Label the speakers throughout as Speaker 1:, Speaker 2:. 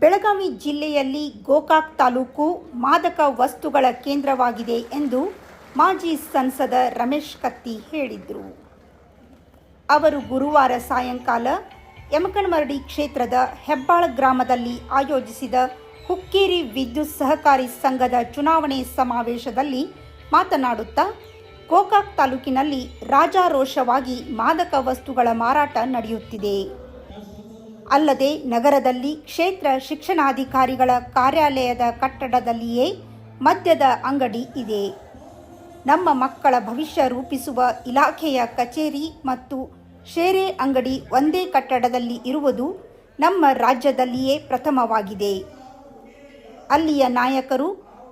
Speaker 1: ಬೆಳಗಾವಿ ಜಿಲ್ಲೆಯಲ್ಲಿ ಗೋಕಾಕ್ ತಾಲೂಕು ಮಾದಕ ವಸ್ತುಗಳ ಕೇಂದ್ರವಾಗಿದೆ ಎಂದು ಮಾಜಿ ಸಂಸದ ರಮೇಶ್ ಕತ್ತಿ ಹೇಳಿದರು. ಅವರು ಗುರುವಾರ ಸಾಯಂಕಾಲ ಯಮಕನಮರಡಿ ಕ್ಷೇತ್ರದ ಹೆಬ್ಬಾಳ ಗ್ರಾಮದಲ್ಲಿ ಆಯೋಜಿಸಿದ ಹುಕ್ಕೇರಿ ವಿದ್ಯುತ್ ಸಹಕಾರಿ ಸಂಘದ ಚುನಾವಣೆ ಸಮಾವೇಶದಲ್ಲಿ ಮಾತನಾಡುತ್ತಾ, ಗೋಕಾಕ್ ತಾಲೂಕಿನಲ್ಲಿ ರಾಜಾರೋಷವಾಗಿ ಮಾದಕ ವಸ್ತುಗಳ ಮಾರಾಟ ನಡೆಯುತ್ತಿದೆ. ಅಲ್ಲದೆ ನಗರದಲ್ಲಿ ಕ್ಷೇತ್ರ ಶಿಕ್ಷಣಾಧಿಕಾರಿಗಳ ಕಾರ್ಯಾಲಯದ ಕಟ್ಟಡದಲ್ಲಿಯೇ ಮದ್ಯದ ಅಂಗಡಿ ಇದೆ. ನಮ್ಮ ಮಕ್ಕಳ ಭವಿಷ್ಯ ರೂಪಿಸುವ ಇಲಾಖೆಯ ಕಚೇರಿ ಮತ್ತು ಶೇರೆ ಅಂಗಡಿ ಒಂದೇ ಕಟ್ಟಡದಲ್ಲಿ ಇರುವುದು ನಮ್ಮ ರಾಜ್ಯದಲ್ಲಿಯೇ ಪ್ರಥಮವಾಗಿದೆ. ಅಲ್ಲಿಯ ನಾಯಕರು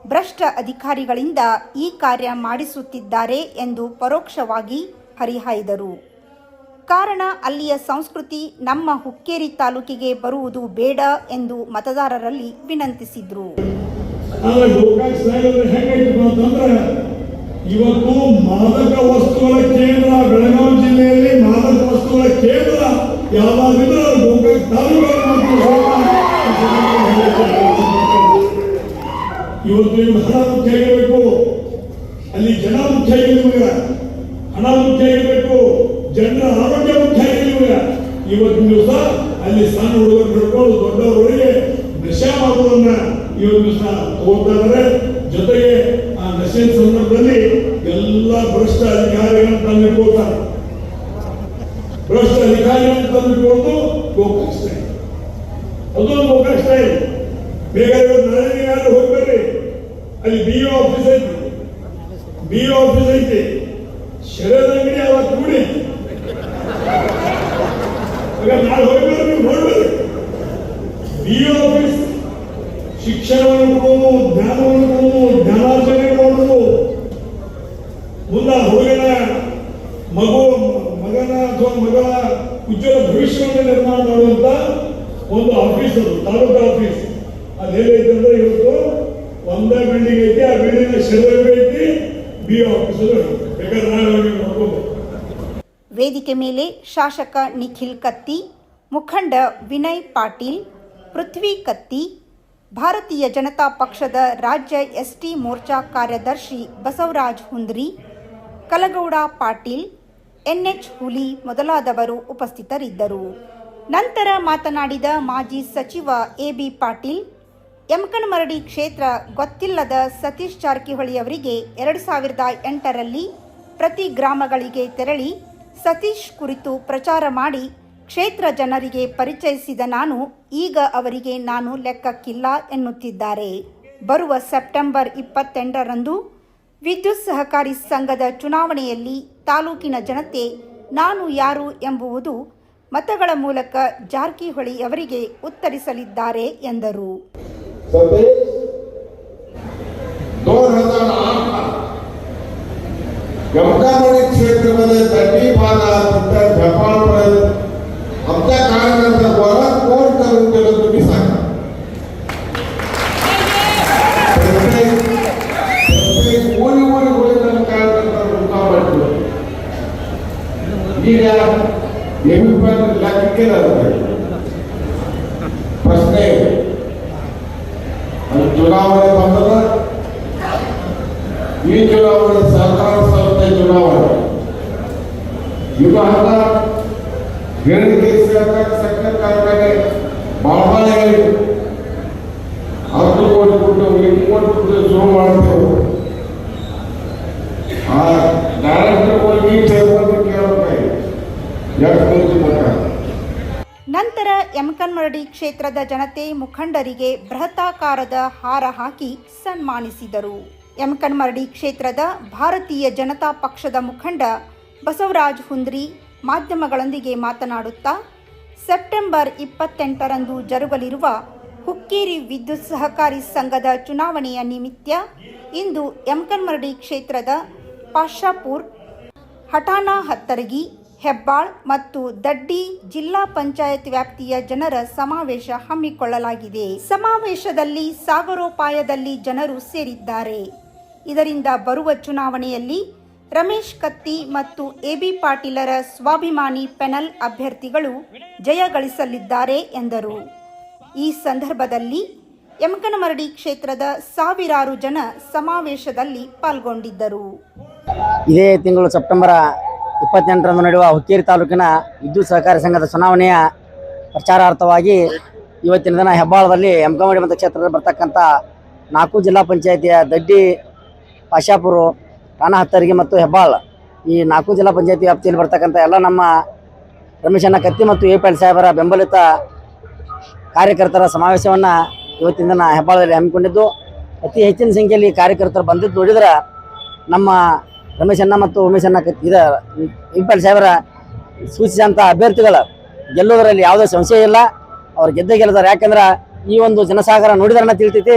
Speaker 1: ಭ್ರಷ್ಟ ಅಧಿಕಾರಿಗಳಿಂದ ಈ ಕಾರ್ಯ ಮಾಡಿಸುತ್ತಿದ್ದಾರೆ ಎಂದು ಪರೋಕ್ಷವಾಗಿ ಹರಿಹಾಯ್ದರು. ಕಾರಣ ಅಲ್ಲಿಯ ಸಂಸ್ಕೃತಿ ನಮ್ಮ ಹುಕ್ಕೇರಿ ತಾಲೂಕಿಗೆ ಬರುವುದು ಬೇಡ ಎಂದು ಮತದಾರರಲ್ಲಿ ವಿನಂತಿಸಿದ್ರು.
Speaker 2: ಇವತ್ತು ಮಾದಕ ವಸ್ತುಗಳ ಕೇಂದ್ರ ಬೆಳಗಾವಿ ಜಿಲ್ಲೆಯಲ್ಲಿ ಮಾದಕ ವಸ್ತುಗಳ ಕೇಂದ್ರ ಯಾವಾಗಿದ್ರೂ ಇವತ್ತು ನಿಮ್ಗೆ ಹಣ ಮುಖ್ಯ ಆಗಿರಬೇಕು ಅಲ್ಲಿ ಜನ ಮುಖ್ಯ ಆಗಿರುವಾಗ ಹಣ ಮುಖ್ಯ ಆಗಿರಬೇಕು ಜನರ ಆರೋಗ್ಯ ಮುಖ್ಯ ಆಗಿರುವಾಗ ಇವತ್ತಿನ ದಿವಸ ಅಲ್ಲಿ ಸಣ್ಣ ಹುಡುಗರು ಹಿಡ್ಕೊಂಡು ದೊಡ್ಡವರಿಗೆ ನಶೆ ಮಾಡುವುದನ್ನ ಇವತ್ತು ದಿವಸ ತಗೋತಾ ಇದ್ದಾರೆ. ಜೊತೆಗೆ ಆ ನಶೆ ಸಂದರ್ಭದಲ್ಲಿ ಎಲ್ಲ ಭ್ರಷ್ಟ ಅಧಿಕಾರಿಗಳನ್ನು ತಂದಿಟ್ಕೊಳ್ತಾರೆ ಭ್ರಷ್ಟ ಅಧಿಕಾರಿಗಳನ್ನು ತಂದಿಟ್ಕೊಂಡು ಗೋಕಾಕ್ ಸ್ಟೈಲ್ ಅದೊಂದು ಗೋಕಾಕ್ ಸ್ಟೈಲ್ ಬೇಗ ನಾಳೆ ಯಾರು ಹೋಗ್ಬೇಡಿ ಅಲ್ಲಿ ಬಿ ಆಫೀಸ್ ಐತಿ. ಬಿ ಆಫೀಸ್ ಐತಿ. ಶರದ ಅಂಗಡಿ ಅವ ಕೂಡಿ ಈಗ ನಾಳೆ ಹೋಗ್ಬೇಕು ನೀವು ನೋಡ್ಬೇಕು ಬಿ ಆಫೀಸ್ ಶಿಕ್ಷಣವನ್ನು ಕೊಡೋದು ಜ್ಞಾನವನ್ನು ಕೊಡೋದು ಜ್ಞಾನಾರ್ಜನೆ ಮಾಡುವುದು ಮುಂದೆ ಹುಡುಗನ ಮಗು, ಮಗನ ಅಥವಾ ಮಗಳ ಉಜ್ವಲ ಭವಿಷ್ಯವನ್ನು ನಿರ್ಮಾಣ ಮಾಡುವಂತ ಒಂದು ಆಫೀಸ್ ಅದು, ತಾಲೂಕು ಆಫೀಸ್ ಅದೇನೈತೆ ಅಂದ್ರೆ ಇವತ್ತು ಒಂದೇ ಬಿಲ್ಡಿಂಗ್ ಐತಿ, ಆ ಬಿಲ್ಡಿಂಗ್ ಶರೀರ ಐತಿ ಬಿ ಆಫೀಸ್ ಬೇಕಾದ್ರೆ
Speaker 1: ವೇದಿಕೆ ಮೇಲೆ ಶಾಸಕ ನಿಖಿಲ್ ಕತ್ತಿ ಮುಖಂಡ ವಿನಯ್ ಪಾಟೀಲ್, ಪೃಥ್ವಿ ಕತ್ತಿ, ಭಾರತೀಯ ಜನತಾ ಪಕ್ಷದ ರಾಜ್ಯ ಎಸ್ ಟಿ ಮೋರ್ಚಾ ಕಾರ್ಯದರ್ಶಿ ಬಸವರಾಜ್ ಹುಂದ್ರಿ, ಕಲಗೌಡ ಪಾಟೀಲ್, ಎನ್ಎಚ್ ಹುಲಿ ಮೊದಲಾದವರು ಉಪಸ್ಥಿತರಿದ್ದರು. ನಂತರ ಮಾತನಾಡಿದ ಮಾಜಿ ಸಚಿವ ಎಬಿ ಪಾಟೀಲ್, ಯಮಕನಮರಡಿ ಕ್ಷೇತ್ರ ಗೊತ್ತಿಲ್ಲದ ಸತೀಶ್ ಜಾರಕಿಹೊಳಿ ಅವರಿಗೆ ಎರಡು ಸಾವಿರದ ಎಂಟರಲ್ಲಿ ಪ್ರತಿ ಗ್ರಾಮಗಳಿಗೆ ತೆರಳಿ ಸತೀಶ್ ಕುರಿತು ಪ್ರಚಾರ ಮಾಡಿ ಕ್ಷೇತ್ರ ಜನರಿಗೆ ಪರಿಚಯಿಸಿದ ನಾನು, ಈಗ ಅವರಿಗೆ ನಾನು ಲೆಕ್ಕಕ್ಕಿಲ್ಲ ಎನ್ನುತ್ತಿದ್ದಾರೆ. ಬರುವ ಸೆಪ್ಟೆಂಬರ್ ಇಪ್ಪತ್ತೆಂಟರಂದು ವಿದ್ಯುತ್ ಸಹಕಾರಿ ಸಂಘದ ಚುನಾವಣೆಯಲ್ಲಿ ತಾಲೂಕಿನ ಜನತೆ ನಾನು ಯಾರು ಎಂಬುವುದು ಮತಗಳ ಮೂಲಕ ಜಾರಕಿಹೊಳಿ ಅವರಿಗೆ ಉತ್ತರಿಸಲಿದ್ದಾರೆ ಎಂದರು.
Speaker 3: ಕ್ಷೇತ್ರದ कार्यकर्ता वरात कोण करून गेलं तुम्ही सांगा प्रत्येक प्रत्येक कोणी कोणी कोणी जण कार्यकर्ता रुका म्हटलं मी या नेहमी पण लक्ष केलं जातं प्रश्न आहे ಅದು ಚುನಾವಣೆ ಬಂದದ ಈ ಚುನಾವಣೆ ಸಹಕಾರ ಸಂಸ್ಥೆ ಚುನಾವಣೆ ಇದು ಹಂಗ ಹೇಳಿಕೆ ಸಹಕಾರ ಬಹಳ ಹತ್ತು ಕೋಟಿ ಕೊಟ್ಟು, ಎಂಟು ಆ ಡೈರೆಕ್ಟರ್ ಹೋಗಿ
Speaker 1: ನಂತರ ಯಮಕನ್ಮರಡಿ ಕ್ಷೇತ್ರದ ಜನತೆ ಮುಖಂಡರಿಗೆ ಬೃಹತಾಕಾರದ ಹಾರ ಹಾಕಿ ಸನ್ಮಾನಿಸಿದರು. ಯಮಕನ್ಮರಡಿ ಕ್ಷೇತ್ರದ ಭಾರತೀಯ ಜನತಾ ಪಕ್ಷದ ಮುಖಂಡ ಬಸವರಾಜ್ ಹುಂದ್ರಿ ಮಾಧ್ಯಮಗಳೊಂದಿಗೆ ಮಾತನಾಡುತ್ತಾ ಸೆಪ್ಟೆಂಬರ್ ಇಪ್ಪತ್ತೆಂಟರಂದು ಜರುಗಲಿರುವ ಹುಕ್ಕೇರಿ ವಿದ್ಯುತ್ ಸಹಕಾರಿ ಸಂಘದ ಚುನಾವಣೆಯ ನಿಮಿತ್ತ ಇಂದು ಯಮಕನ್ಮರಡಿ ಕ್ಷೇತ್ರದ ಪಾಶಾಪುರ್, ಹಠಾಣಾ ಹತ್ತರಗಿ, ಹೆಬ್ಬಾಳ್ ಮತ್ತು ದಡ್ಡಿ ಜಿಲ್ಲಾ ಪಂಚಾಯತ್ ವ್ಯಾಪ್ತಿಯ ಜನರ ಸಮಾವೇಶ ಹಮ್ಮಿಕೊಳ್ಳಲಾಗಿದೆ. ಸಮಾವೇಶದಲ್ಲಿ ಸಾಗರೋಪಾಯದಲ್ಲಿ ಜನರು ಸೇರಿದ್ದಾರೆ. ಇದರಿಂದ ಬರುವ ಚುನಾವಣೆಯಲ್ಲಿ ರಮೇಶ್ ಕತ್ತಿ ಮತ್ತು ಎಬಿ ಪಾಟೀಲರ ಸ್ವಾಭಿಮಾನಿ ಪೆನಲ್ ಅಭ್ಯರ್ಥಿಗಳು ಜಯ ಗಳಿಸಲಿದ್ದಾರೆ ಎಂದರು. ಈ ಸಂದರ್ಭದಲ್ಲಿ ಯಮಕನಮರಡಿ ಕ್ಷೇತ್ರದ ಸಾವಿರಾರು ಜನ ಸಮಾವೇಶದಲ್ಲಿ ಪಾಲ್ಗೊಂಡಿದ್ದರು.
Speaker 4: ಇದೇ ತಿಂಗಳು ಸೆಪ್ಟೆಂಬರ್ ಇಪ್ಪತ್ತೆಂಟರಂದು ನಡೆಯುವ ಹುಕ್ಕೇರಿ ತಾಲೂಕಿನ ವಿದ್ಯುತ್ ಸಹಕಾರ ಸಂಘದ ಚುನಾವಣೆಯ ಪ್ರಚಾರಾರ್ಥವಾಗಿ ಇವತ್ತಿನ ದಿನ ಹೆಬ್ಬಾಳದಲ್ಲಿ ಯಮಕಮಡಿ ಮತ ಕ್ಷೇತ್ರದಲ್ಲಿ ಬರ್ತಕ್ಕಂಥ ನಾಲ್ಕು ಜಿಲ್ಲಾ ಪಂಚಾಯತಿಯ ದಡ್ಡಿ ಪಾಶಾಪುರ ರಾಣ ಹತ್ತರಿಗೆ ಮತ್ತು ಹೆಬ್ಬಾಳ್. ಈ ನಾಲ್ಕು ಜಿಲ್ಲಾ ಪಂಚಾಯತಿ ವ್ಯಾಪ್ತಿಯಲ್ಲಿ ಬರ್ತಕ್ಕಂಥ ಎಲ್ಲ ನಮ್ಮ ರಮೇಶಣ್ಣ ಕತ್ತಿ ಮತ್ತು ಎ. ಪಿ ಎಲ್ ಸಾಹೇಬರ ಬೆಂಬಲಿತ ಕಾರ್ಯಕರ್ತರ ಸಮಾವೇಶವನ್ನು ಇವತ್ತಿನ ದಿನ ಹೆಬ್ಬಾಳದಲ್ಲಿ ಹಮ್ಮಿಕೊಂಡಿದ್ದು. ಅತಿ ಹೆಚ್ಚಿನ ಸಂಖ್ಯೆಯಲ್ಲಿ ಕಾರ್ಯಕರ್ತರು ಬಂದಿದ್ದು ನೋಡಿದ್ರೆ ನಮ್ಮ ರಮೇಶಣ್ಣ ಮತ್ತು ಉಮೇಶಣ್ಣ ಕತ್ತಿ ಇದ ಇಂಪಾಲ್ ಸಾಹೇಬರ ಸೂಚಿಸಿದಂಥ ಅಭ್ಯರ್ಥಿಗಳ ಗೆಲ್ಲುವುದರಲ್ಲಿ ಯಾವುದೇ ಸಂಶಯ ಇಲ್ಲ. ಅವ್ರು ಗೆದ್ದೇ ಗೆಲ್ಲದಾರೆ ಯಾಕಂದ್ರೆ ಈ ಒಂದು ಜನಸಾಗರ ನೋಡಿದ್ರನ್ನ ತಿಳಿತೈತಿ.